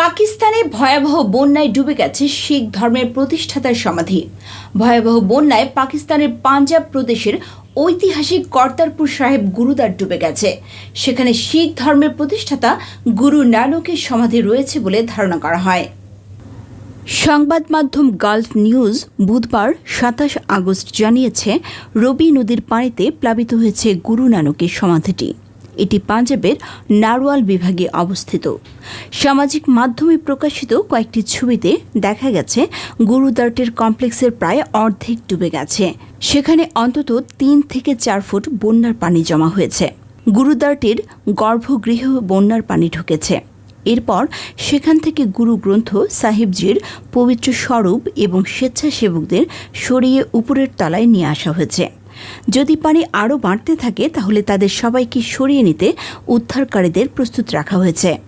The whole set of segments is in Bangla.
পাকিস্তানে ভয়াবহ বন্যায় ডুবে গেছে শিখ ধর্মের প্রতিষ্ঠাতার সমাধি। ভয়াবহ বন্যায় পাকিস্তানের পাঞ্জাব প্রদেশের ঐতিহাসিক কর্তারপুর সাহেব গুরুদ্বার ডুবে গেছে। সেখানে শিখ ধর্মের প্রতিষ্ঠাতা গুরু নানকের সমাধি রয়েছে বলে ধারণা করা হয়। সংবাদ মাধ্যম গালফ নিউজ বুধবার সাতাশ আগস্ট জানিয়েছে, রবি নদীর পানিতে প্লাবিত হয়েছে গুরু নানকের সমাধিটি। এটি পাঞ্জাবের নারওয়াল বিভাগে অবস্থিত। সামাজিক মাধ্যমে প্রকাশিত কয়েকটি ছবিতে দেখা গেছে গুরুদ্বারটির কমপ্লেক্সের প্রায় অর্ধেক ডুবে গেছে। সেখানে অন্তত তিন থেকে চার ফুট বন্যার পানি জমা হয়েছে। গুরুদ্বারটির গর্ভগৃহ বন্যার পানি ঢুকেছে। এরপর সেখান থেকে গুরু গ্রন্থ সাহিবজির পবিত্র স্বরূপ এবং স্বেচ্ছাসেবকদের সরিয়ে উপরের তলায় নিয়ে আসা হয়েছে। যদি পানি আরও বাড়তে থাকে, তাহলে তাদের সবাইকে সরিয়ে নিতে উদ্ধারকারীদের প্রস্তুত রাখা হয়েছে।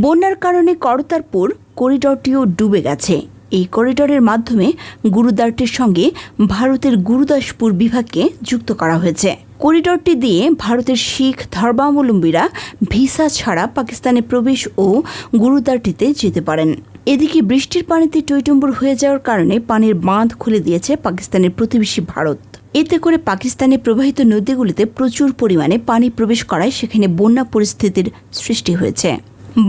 বন্যার কারণে করতারপুর করিডরটিও ডুবে গেছে। এই করিডরের মাধ্যমে গুরুদ্বারটির সঙ্গে ভারতের গুরুদাসপুর বিভাগকে যুক্ত করা হয়েছে। করিডরটি দিয়ে ভারতের শিখ ধর্মাবলম্বীরা ভিসা ছাড়া পাকিস্তানে প্রবেশ ও গুরুদ্বারটিতে যেতে পারেন। এদিকে বৃষ্টির পানিতে টইটম্বুর হয়ে যাওয়ার কারণে পানির বাঁধ খুলে দিয়েছে পাকিস্তানের প্রতিবেশী ভারত। এতে করে পাকিস্তানে প্রবাহিত নদীগুলিতে প্রচুর পরিমাণে পানি প্রবেশ করায় সেখানে বন্যা পরিস্থিতির সৃষ্টি হয়েছে।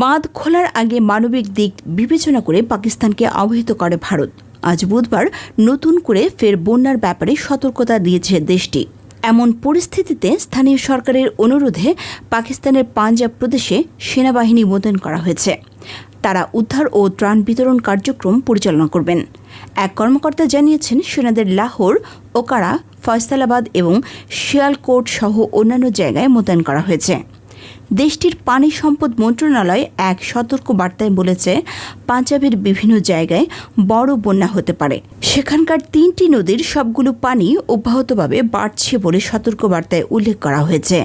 বাঁধ খোলার আগে মানবিক দিক বিবেচনা করে পাকিস্তানকে অবহিত করে ভারত। আজ বুধবার নতুন করে ফের বন্যার ব্যাপারে সতর্কতা দিয়েছে দেশটি। এমন পরিস্থিতিতে স্থানীয় সরকারের অনুরোধে পাকিস্তানের পাঞ্জাব প্রদেশে সেনাবাহিনী মোতায়েন করা হয়েছে। তারা উদ্ধার ও ত্রাণ বিতরণ কার্যক্রম পরিচালনা করবেন। এক কর্মকর্তা জানিয়েছেন, সেনাদের লাহোর, ওকারা ফয়সালাবাদ এবং শিয়ালকোট সহ অন্যান্য জায়গায় মোতায়েন করা হয়েছে। দেশটির পানি সম্পদ মন্ত্রণালয় এক সতর্ক বার্তায় বলেছে, পাঞ্জাবের বিভিন্ন জায়গায় বড় বন্যা হতে পারে। সেখানকার তিনটি নদীর সবগুলো পানি অব্যাহতভাবে বাড়ছে বলে সতর্ক বার্তায় উল্লেখ করা হয়েছে।